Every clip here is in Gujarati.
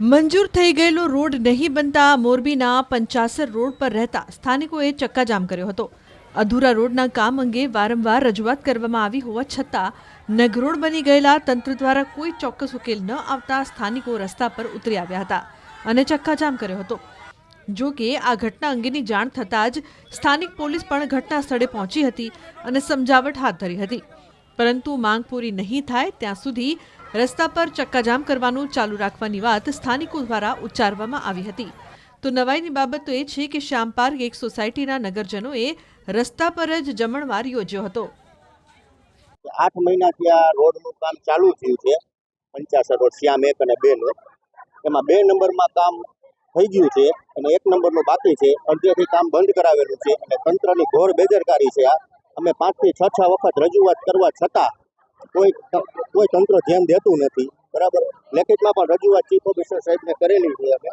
મંજૂર થઈ ગયેલો રોડ નહીં બનતા મોરબીના પંચાસર રોડ પર રહેતા સ્થાનિકોએ ચક્કાજામ કર્યો હતો. અધૂરા રોડના કામ અંગે વારંવાર રજૂઆત કરવામાં આવી હોવા છતાં નગરોડ બની ગયેલા તંત્ર દ્વારા કોઈ ચોક્કસ ઉકેલ ન આવતા સ્થાનિકો રસ્તા પર ઉતરી આવ્યા હતા અને ચક્કાજામ કર્યો હતો. જો કે, આ ઘટના અંગેની જાણ થતાં જ સ્થાનિક પોલીસ પણ ઘટના સ્થળે પહોંચી હતી અને સમજાવટ હાથ ધરી હતી. પરંતુ માંગ પૂરી નહીં થાય ત્યાં સુધી રસ્તા પર ચક્કાજામ કરવાનું ચાલુ રાખવાની વાત સ્થાનિકો દ્વારા ઉચ્ચારવામાં આવી હતી. તો નવાઈની બાબત તો એ છે કે શ્યામ પાર્ક એક સોસાયટીના નગરજનોએ રસ્તા પર જ જમણવાર યોજ્યો હતો. આઠ મહિનાથી આ રોડનું કામ ચાલુ થયું છે પંચાસર રોડ, શ્યામ એક અને બે નો. એમાં બે નંબરમાં કામ થઈ ગયું છે અને એક નંબરનું બાકી છે. અડધેથી કામ બંધ કરાવેલું છે અને તંત્રની ઘોર બેદરકારી છે આ. અમે પાંચથી છ છ વખત રજૂઆત કરવા છતાં કોઈ કોઈ તંત્ર ધ્યાન દેતું નથી. બરાબર? લેખિતમાં પણ રજૂઆત ચીફ ઓફિસર સાહેબને કરેલી છે અમે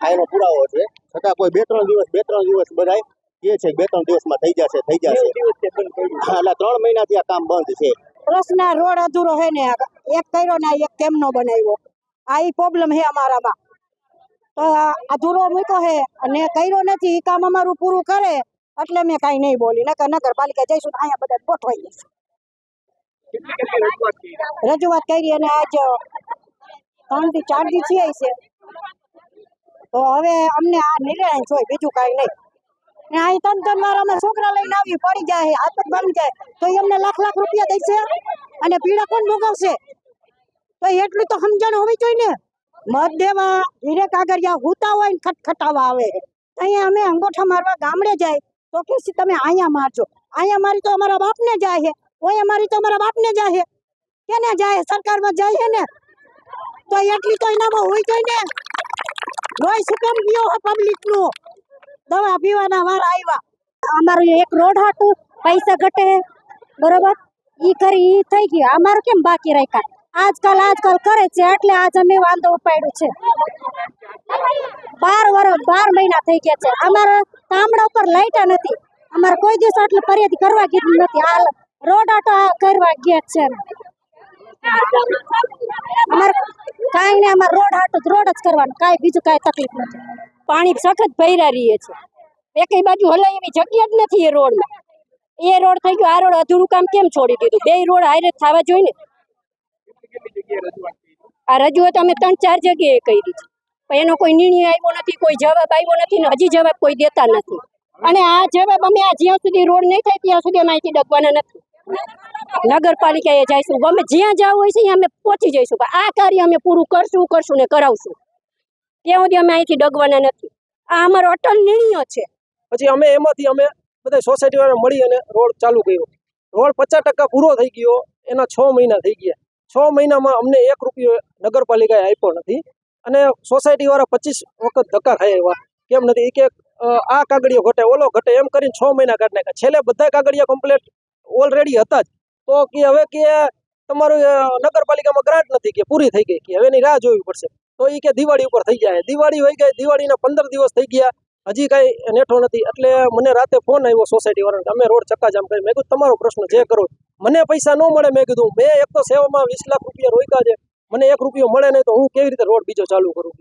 આ એનો પુરાવો છે. છતાં કોઈ બે ત્રણ દિવસ બે ત્રણ દિવસ બધાય કહે છે બે ત્રણ દિવસમાં થઈ જશે થઈ જશે. હા, એટલે ત્રણ મહિનાથી આ કામ બંધ છે. પ્રશ્ન રોડ અધૂરો હે ને એક કર્યો ને એક કેમ નો બનાવ્યો? આ ઈ પ્રોબ્લેમ હે અમારામાં. તો આ અધૂરો મૂક્યો હે અને કર્યો નથી એ કામ અમારું પૂરું કરે. એટલે મેં કાંઈ નહીં બોલી. નકર નગરપાલિકા જઈશું અહીંયા બધા ગોઠવાઈ જશે. રજૂઆત કરી? અને આજ ત્રણથી ચારથી થયા છે. તો હવે અમને આ નિર્ણય જોઈએ બીજું કાંઈ નહીં. ને અહીં ત્રણ ત્રણ વાર અમે છોકરા લઈને આવી પડી જાય હાથ પગ જાય. તો અમને લાખ લાખ રૂપિયા દેશે અને પીડા કોણ ભોગવશે? તો એટલું તો સમજણ હોવી જોઈએ ને. મત દેવા હીરે કાગરિયા હુતા હોય ને ખટખટાવા આવે. અહીંયા અમે અંગોઠા મારવા ગામડે જાય. તો કે તમે અહીંયા મારજો. અહીંયા મારી તો અમારા બાપને જાય છે ઓય મારી તો અમારા બાપને જાય છે કેને જાય સરકારમાં જાય છે ને? તો એટલી તો એનામાં હોય તો ને? રોય સુકમ ગયો પબ્લિકનું. દવા પીવાના વાર આવ્યા અમારું એક રોડ હતું. પૈસા ઘટે બરોબર? ઈ કરી ઈ થઈ ગયું. અમારું કેમ બાકી રાખ્યા? આજકાલ આજકાલ કરે છે. એટલે આજ અમે વાંધો ઉપાડ્યું છે. બાર વર્ષ બાર મહિના થઈ ગયા છે. અમારા ગામડા ઉપર લાઈટા નથી. અમારે કોઈ દિવસ આટલી ફરિયાદ કરવા કીધું નથી. હાલ રોડ આટો કરવા ગયા છે અમારે કાંઈ નહીં, અમારે રોડ આટો રોડ જ કરવાનું. કાંઈ બીજું કાંઈ તકલીફ નથી. પાણી સખત ભર્યા રહીએ છે એક બાજુ હલાય એવી જગ્યા જ નથી એ રોડમાં. એ રોડ થઈ ગયો, આ રોડ અધૂરું કામ કેમ છોડી દીધું? બે રોડ હારે થવા જોઈએ ને આ રજૂઆત અમે ત્રણ ચાર જગ્યાએ કરી છે. પણ એનો કોઈ નિર્ણય આવ્યો નથી, કોઈ જવાબ આવ્યો નથી ને હજી જવાબ કોઈ દેતા નથી. અને આ જવાબ અમે જ્યાં સુધી રોડ નહીં થાય ત્યાં સુધી અમે અહીંથી નથી. નગરપાલિકાએ જઈશું અમે જ્યાં જવું હોય છે અમે પહોંચી જઈશું. આ કાર્ય અમે પૂરું કરશું કરશું ને કરાવશું. ત્યાં સુધી અમે અહીંથી ડગવાના નથી. આ અમારો અટલ નિર્ણય છે. પછી અમે એમાંથી અમે બધા સોસાયટી મળી અને રોડ ચાલુ કર્યો. રોડ પચાસ ટકા પૂરો થઈ ગયો. એના છ મહિના થઈ ગયા. છ મહિનામાં અમને એક રૂપિયો નગરપાલિકાએ આપ્યો નથી. અને સોસાયટી વાળા પચીસ વખત ધક્કા ખાઈ આવ્યા કેમ નથી? કે આ કાગળિયો ઘટે, ઓલો ઘટે, એમ કરીને છ મહિના કાઢી નાખ્યા. છેલ્લે બધા કાગળિયા કમ્પ્લેટ ઓલરેડી હતા જ. તો કે હવે કે તમારું નગરપાલિકામાં ગ્રાન્ટ નથી કે, પૂરી થઈ ગઈ કે, હવે એની રાહ જોવી પડશે. તો એ કે દિવાળી ઉપર થઈ જાય દિવાળી હોય ગઈ, દિવાળીના પંદર દિવસ થઈ ગયા. હજી કાંઈ નેઠો નથી. એટલે મને રાતે ફોન આવ્યો સોસાયટી વાળા અમે રોડ ચક્કાજામ કરી. મેં કીધું, તમારો પ્રશ્ન જે કરો. મને પૈસા ન મળે, મેં કીધું, મેં એક તો સેવામાં વીસ લાખ રૂપિયા રોક્યા છે. મને એક રૂપિયો મળે નહીં તો હું કેવી રીતે રોડ બીજો ચાલુ કરું?